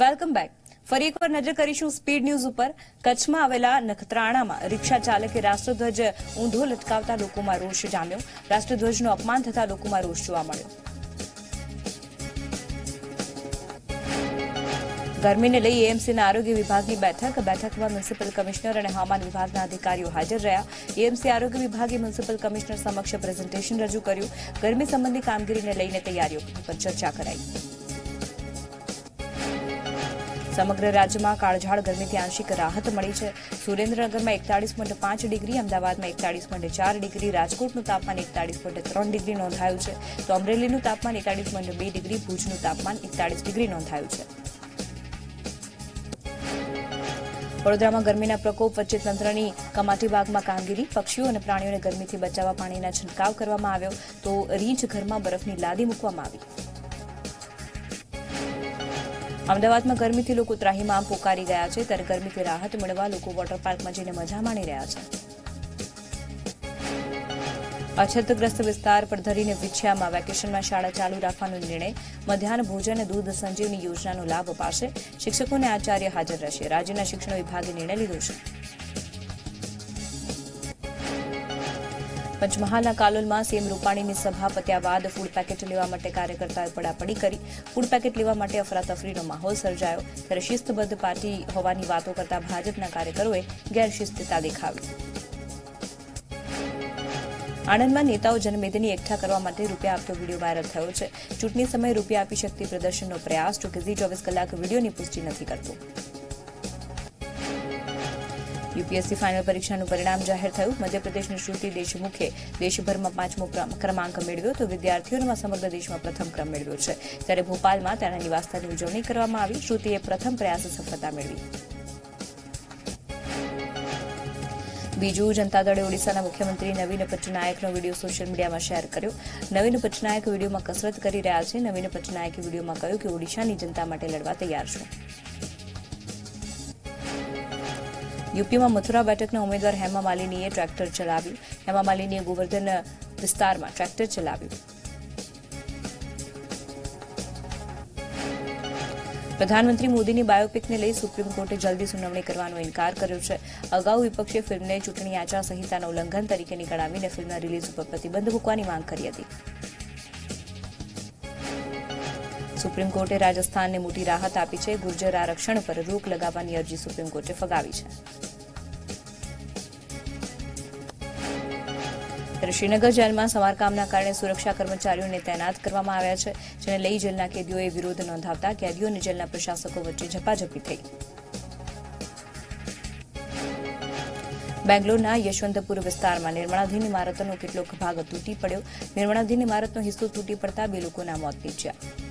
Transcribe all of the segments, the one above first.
Welcome back. ફરી એકવાર નજર કરીશું સ્પીડ ન્યૂઝ ઉપર. કચ્છમાં આવેલા નખત્રાણામાં રિક્ષા ચાલકે રાષ્ટ્રધ્વજ ઊંધો લટકાવતા લોકોમાં રોષ જામ્યો. રાષ્ટ્રધ્વજનું અપમાન થતા લોકોમાં રોષ જોવા મળ્યો. ગરમીને લઈ એએમસીના આરોગ્ય વિભાગની બેઠક. બેઠકમાં મ્યુનિસિપલ કમિશનર અને હવામાન વિભાગના અધિકારીઓ હાજર રહ્યા. એએમસી આરોગ્ય વિભાગે મ્યુનિસિપલ કમિશનર સમક્ષ પ્રેઝન્ટેશન રજૂ કર્યું. ગરમી સંબંધી કામગીરીને લઈને તૈયારીઓ પર ચર્ચા કરાઈ. સમગ્ર રાજ્યમાં કાળઝાળ ગરમીથી આંશિક રાહત મળી છે. સુરેન્દ્રનગરમાં એકતાળીસ પોઈન્ટ પાંચ ડિગ્રી, અમદાવાદમાં એકતાળીસ પોઈન્ટ ચાર ડિગ્રી, રાજકોટનું તાપમાન એકતાળીસ પોઈન્ટ ત્રણ ડિગ્રી નોંધાયું છે. તો અમરેલીનું તાપમાન એકતાળીસ પોઈન્ટ બે ડિગ્રી, ભુજનું તાપમાન એકતાળીસ ડિગ્રી નોંધાયું છે. વડોદરામાં ગરમીના પ્રકોપ વચ્ચે તંત્રની કમાટી બાગમાં કામગીરી, પક્ષીઓ અને પ્રાણીઓને ગરમીથી બચાવવા પાણીના છંટકાવ કરવામાં આવ્યો. તો રીંછ ઘરમાં બરફની લાદી મૂકવામાં આવી. અમદાવાદમાં ગરમીથી લોકો ત્રાહીમામ પોકારી ગયા છે, ત્યારે ગરમીથી રાહત મેળવવા લોકો વોટર પાર્કમાં જઈને મજા માણી રહ્યા છે. અછતગ્રસ્ત વિસ્તાર પર ધરીને વિછ્યામાં વેકેશનમાં શાળા ચાલુ રાખવાનો નિર્ણય, મધ્યાહન ભોજન દૂધ સંજીવની યોજનાનો લાભ અપાશે. શિક્ષકોને આચાર્ય હાજર રહેશે. રાજ્યના શિક્ષણ વિભાગે નિર્ણય લીધો છે. પંચમહાલના કાલોલમાં સીએમ રૂપાણીની સભા પત્યા બાદ ફૂડ પેકેટ લેવા માટે કાર્યકર્તાઓએ પડાપડી કરી. ફૂડ પેકેટ લેવા માટે અફરાતફરીનો માહોલ સર્જાયો. ત્યારે શિસ્તબદ્ધ પાર્ટી હોવાની વાતો કરતા ભાજપના કાર્યકરોએ ગેરશિસ્તતા દેખાવી. આણંદમાં નેતાઓ જનમેદની એકઠા કરવા માટે રૂપિયા આપતો વીડિયો વાયરલ થયો છે. ચૂંટણી સમયે રૂપિયા આપી શક્તિ પ્રદર્શનનો પ્રયાસ, જોકે ઝી ચોવીસ કલાક વિડીયોની પુષ્ટિ નથી કરતો. યુપીએસસી ફાઇનલ પરીક્ષાનું પરિણામ જાહેર થયું. મધ્યપ્રદેશની શ્રુતિ દેશમુખે દેશભરમાં પાંચમો ક્રમાંક મેળવ્યો તો વિદ્યાર્થીઓમાં સમગ્ર દેશમાં પ્રથમ ક્રમ મેળવ્યો છે. ત્યારે ભોપાલમાં તેના નિવાસસ્થાનની ઉજવણી કરવામાં આવી. શ્રુતિએ પ્રથમ પ્રયાસે સફળતા મેળવી. બીજું જનતા દળે ઓડિશાના મુખ્યમંત્રી નવીન પટનાયકનો વીડિયો સોશિયલ મીડિયામાં શેર કર્યો. નવીન પટનાયક વિડીયોમાં કસરત કરી રહ્યા છે. નવીન પટનાયકે વિડીયોમાં કહ્યું કે ઓડિશાની જનતા માટે લડવા તૈયાર છું. યુપીમાં મથુરા બેઠકના ઉમેદવાર હેમા માલિનીએ ટ્રેક્ટર ચલાવ્યું હેમા માલિનીએ ગોવર્ધન વિસ્તારમાં ટ્રેક્ટર ચલાવ્યું. પ્રધાનમંત્રી મોદીની બાયોપિકને લઈ સુપ્રીમ કોર્ટે જલ્દી સુનાવણી કરવાનો ઇનકાર કર્યો છે. અગાઉ વિપક્ષે ફિલ્મને ચૂંટણી આચાર સંહિતાના ઉલ્લંઘન તરીકે ગણાવીને ફિલ્મના રિલીઝ ઉપર પ્રતિબંધ મૂકવાની માંગ કરી હતી. સુપ્રીમ કોર્ટે રાજસ્થાનને મોટી રાહત આપી છે. ગુર્જર આરક્ષણ પર રોક લગાવવાની અરજી સુપ્રીમ કોર્ટે ફગાવી છે. શ્રીનગર જેલમાં સમારકામના કારણે સુરક્ષા કર્મચારીઓને તૈનાત કરવામાં આવ્યા છે, જેને લઈ જેલના કેદીઓએ વિરોધ નોંધાવતા કેદીઓ અને જેલના પ્રશાસકો વચ્ચે ઝપાઝપી થઈ. બેંગ્લોરના યશવંતપુર વિસ્તારમાં નિર્માણાધીન ઇમારતનો કેટલોક ભાગ તૂટી પડ્યો. નિર્માણાધીન ઇમારતનો હિસ્સો તૂટી પડતા બે લોકોના મોત નીપજ્યા.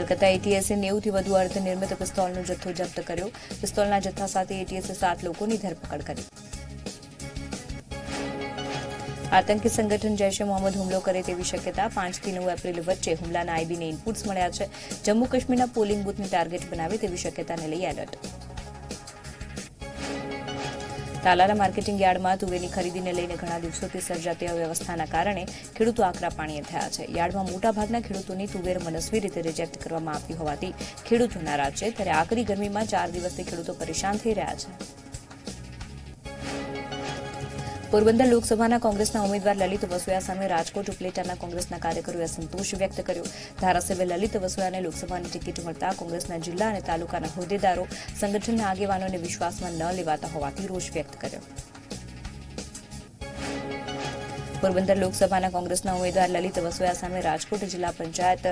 કલકત્તા એટીએસે નેવુંથી વધુ અર્ધનિર્મિત પિસ્તોલનો જથ્થો જપ્ત કર્યો. પિસ્તોલના જથ્થા સાથે એટીએસે સાત લોકોની ધરપકડ કરી. આતંકી સંગઠન જૈશે મોહમ્મદ હુમલો કરે તેવી શક્યતા પાંચથી નવ એપ્રિલ વચ્ચે હુમલાના આઈબીને ઇનપુટ્સ મળ્યા છે. જમ્મુ કાશ્મીરના પોલિંગ બૂથને ટાર્ગેટ બનાવે તેવી શક્યતાને લઈ એલર્ટ. તાલાલા માર્કેટિંગ યાર્ડમાં તુવેરની ખરીદીને લઈને ઘણા દિવસોથી સર્જાતી અવ્યવસ્થાના કારણે ખેડૂતો આકરા પાણીએ થયા છે. યાર્ડમાં મોટાભાગના ખેડૂતોની તુવેર મનસ્વી રીતે રિજેક્ટ કરવામાં આવી હોવાથી ખેડૂતો નારાજ છે. ત્યારે આકરી ગરમીમાં ચાર દિવસથી ખેડૂતો પરેશાન થઈ રહ્યા છે. પોરબંદર લોકસભાના કોંગ્રેસના ઉમેદવાર લલિત વસુયા સામે રાજકોટ ઉપલેટાના કોંગ્રેસના કાર્યકરોએ સંતોષ વ્યક્ત કર્યો. ધારાસભ્ય લલિત વસુયાને લોકસભાની ટિકિટ મળતા કોંગ્રેસના જિલ્લા અને તાલુકાના હોદ્દેદારો, સંગઠનના આગેવાનોને વિશ્વાસમાં ન લેવાતા હોવાથી રોષ વ્યક્ત કર્યો. પોરબંદર લોકસભાના કોંગ્રેસના ઉમેદવાર લલિત વસોયા સામે રાજકોટ જિલ્લા પંચાયત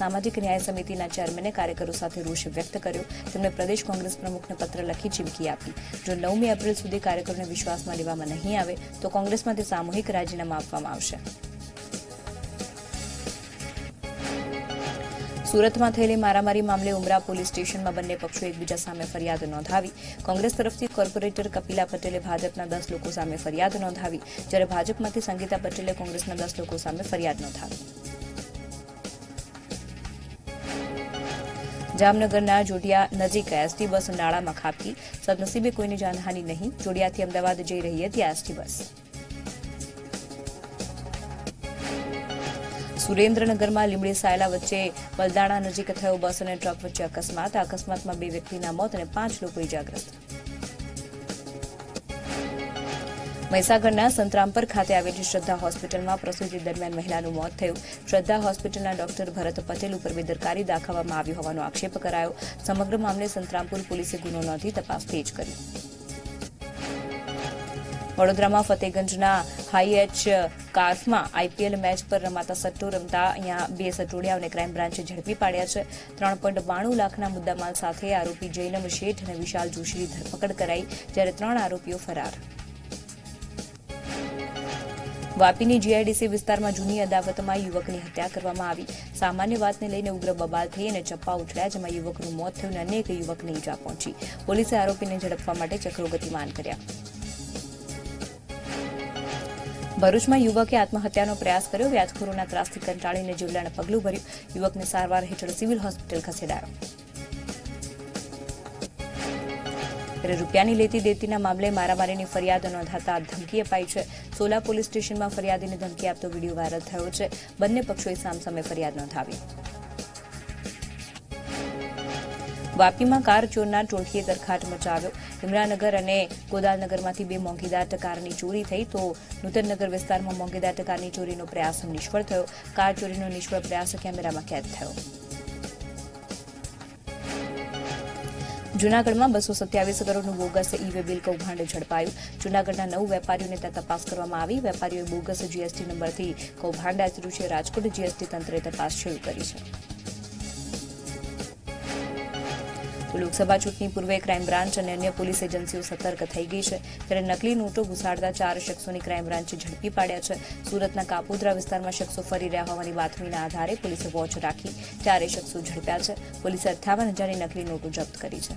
સામાજિક ન્યાય સમિતિના ચેરમેને કાર્યકરો સાથે રોષ વ્યક્ત કર્યો. તેમણે પ્રદેશ કોંગ્રેસ પ્રમુખને પત્ર લખી ચીમકી આપી. જો નવમી એપ્રિલ સુધી કાર્યકરોને વિશ્વાસમાં લેવામાં નહીં આવે, તો કોંગ્રેસમાંથી સામૂહિક રાજીનામા આપવામાં આવશે. સુરતમાં થયેલી મારામારી મામલે ઉમરા પોલીસ સ્ટેશનમાં બંને પક્ષો એકબીજા સામે ફરિયાદ નોંધાવી. કોંગ્રેસ તરફથી કોર્પોરેટર કપિલા પટેલે ભાજપના દસ લોકો સામે ફરિયાદ નોંધાવી. જ્યારે ભાજપમાંથી સંગીતા પટેલે કોંગ્રેસના દસ લોકો સામે ફરિયાદ નોંધાવી. જામનગરના જોડિયા નજીક એસટી બસ નાળામાં ખાબકી. સદનસીબે કોઈની જાનહાની નહીં. જોડિયાથી અમદાવાદ જઈ રહી હતી એસટી બસ. સુરેન્દ્રનગરમાં લીમડી સાયલા વચ્ચે બલદાણા નજીક થયો બસ અને ટ્રક વચ્ચે અકસ્માત. આ અકસ્માતમાં બે વ્યક્તિના મોત અને પાંચ લોકો ઇજાગ્રસ્ત. મહીસાગરના સંતરામપર ખાતે આવેલી શ્રદ્ધા હોસ્પિટલમાં પ્રસૂતિ દરમિયાન મહિલાનું મોત થયું. શ્રદ્ધા હોસ્પિટલના ડોક્ટર ભરત પટેલ ઉપર બેદરકારી દાખવવામાં આવી હોવાનો આક્ષેપ કરાયો. સમગ્ર મામલે સંતરામપુર પોલીસે ગુનો નોંધી તપાસ તેજ કરી વડોદરામાં ફતેગંજના હાઈએચ કાફમાં આઈપીએલ મેચ પર રમાતા સટ્ટો રમતા અહીંયા બે સટોડિયાઓને ક્રાઇમ બ્રાન્ચે ઝડપી પાડ્યા છે. ત્રણ પોઈન્ટ બાણું લાખના મુદ્દામાલ સાથે આરોપી જૈનમ શેઠ અને વિશાલ જોશીની ધરપકડ કરાઈ, જ્યારે ત્રણ આરોપીઓ ફરાર. વાપીની જીઆઈડીસી વિસ્તારમાં જૂની અદાવતમાં યુવકની હત્યા કરવામાં આવી. સામાન્ય વાતને લઈને ઉગ્ર બબાલ થઈ અને ચપ્પા ઉછળ્યા, જેમાં યુવકનું મોત થયું અને અનેક યુવકને ઈજા પહોંચી. પોલીસે આરોપીને ઝડપવા માટે ચક્રો ગતિમાન કર્યા. ભરૂચમાં યુવકે આત્મહત્યાનો પ્રયાસ કર્યો. વ્યાજખોરોના ત્રાસથી કંટાળીને જીવલેણ પગલું ભર્યું. યુવકને સારવાર હેઠળ સિવિલ હોસ્પિટલ ખસેડાયો. રૂપિયાની લેતી દેતીના મામલે મારામારીની ફરિયાદ નોંધાતા ધમકી અપાઈ છે. સોલા પોલીસ સ્ટેશનમાં ફરિયાદીને ધમકી આપતો વીડિયો વાયરલ થયો છે. બંને પક્ષોએ સામસામે ફરિયાદ નોંધાવી. વાપીમાં કાર ચોરના ટોળકીએ તરખાટ મચાવ્યો. ઇમરાનગર અને ગોદાલનગરમાંથી બે મોંઘીદાર ટકારની ચોરી થઈ તો નૂતનનગર વિસ્તારમાં મોંઘીદાર ટકારની ચોરીનો પ્રયાસ નિષ્ફળ થયો. કાર ચોરીનો નિષ્ફળ પ્રયાસ કેમેરામાં કેદ થયો. જૂનાગઢમાં બસો સત્યાવીસ કરોડનું બોગસ ઈ બિલ કૌભાંડ ઝડપાયું. જૂનાગઢના નવ વેપારીઓને ત્યાં તપાસ કરવામાં આવી. વેપારીઓએ બોગસ જીએસટી નંબરથી કૌભાંડ આચર્યું છે. રાજકોટ જીએસટી તંત્રે તપાસ શરૂ કરી છે. લોકસભા ચૂંટણી પૂર્વે ક્રાઇમ બ્રાન્ચ અને અન્ય પોલીસ એજન્સીઓ સતર્ક થઈ ગઈ છે. ત્યારે નકલી નોટો ઘુસાડતા ચાર શખ્સોની ક્રાઇમ બ્રાન્ચે ઝડપી પાડ્યા છે. સુરતના કાપોદ્રા વિસ્તારમાં શખ્સો ફરી રહ્યા હોવાની બાતમીના આધારે પોલીસે વોચ રાખી ચારે શખ્સો ઝડપ્યા છે. પોલીસે અઠ્ઠાવન હજારની નકલી નોટો જપ્ત કરી છે.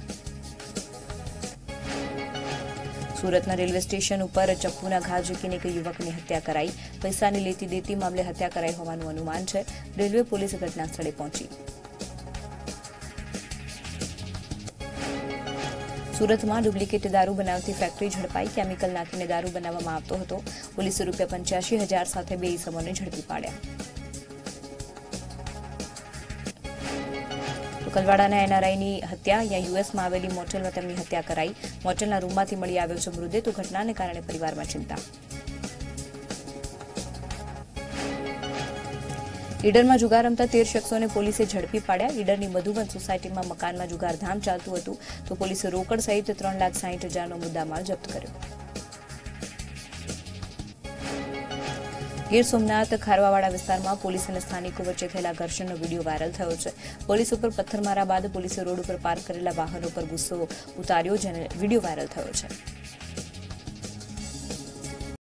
સુરતના રેલવે સ્ટેશન ઉપર ચપ્પુના ઘા ઝીકીને એક યુવકની હત્યા કરાઈ. પૈસાની લેતી દેતી મામલે હત્યા કરાઈ હોવાનું અનુમાન છે. રેલવે પોલીસ ઘટના સ્થળે પહોંચી. સુરતમાં ડુપ્લિકેટ દારૂ બનાવતી ફેક્ટરી ઝડપાઈ. કેમિકલ નાખીને દારૂ બનાવવામાં આવતો હતો. પોલીસે રૂપિયા પંચ્યાસી હજાર સાથે બે ઇસમોને ઝડપી પાડ્યા. કલવાડાના એનઆરઆઈની હત્યા. અહીંયા યુએસમાં આવેલી મોટેલમાં તેમની હત્યા કરાઈ. મોટેલના રૂમમાંથી મળી આવ્યો છે મૃતદેહ. તો ઘટનાને કારણે પરિવારમાં ચિંતા. ઈડરમાં જુગાર રમતા તેર શખ્સોને પોલીસે ઝડપી પાડ્યા. ઈડરની મધુબન સોસાયટીમાં મકાનમાં જુગારધામ ચાલતું હતું. તો પોલીસે રોકડ સહિત ત્રણ લાખ સાહીઠ હજારનો મુદ્દામાલ જપ્ત કર્યો. ગીર સોમનાથ ખારવાવાડા વિસ્તારમાં પોલીસ અને સ્થાનિકો વચ્ચે થયેલા ઘર્ષણનો વીડિયો વાયરલ થયો છે. પોલીસ ઉપર પથ્થરમારા બાદ પોલીસે રોડ ઉપર પાર્ક કરેલા વાહનો પર ગુસ્સો ઉતાર્યો, જેને વીડિયો વાયરલ થયો છે.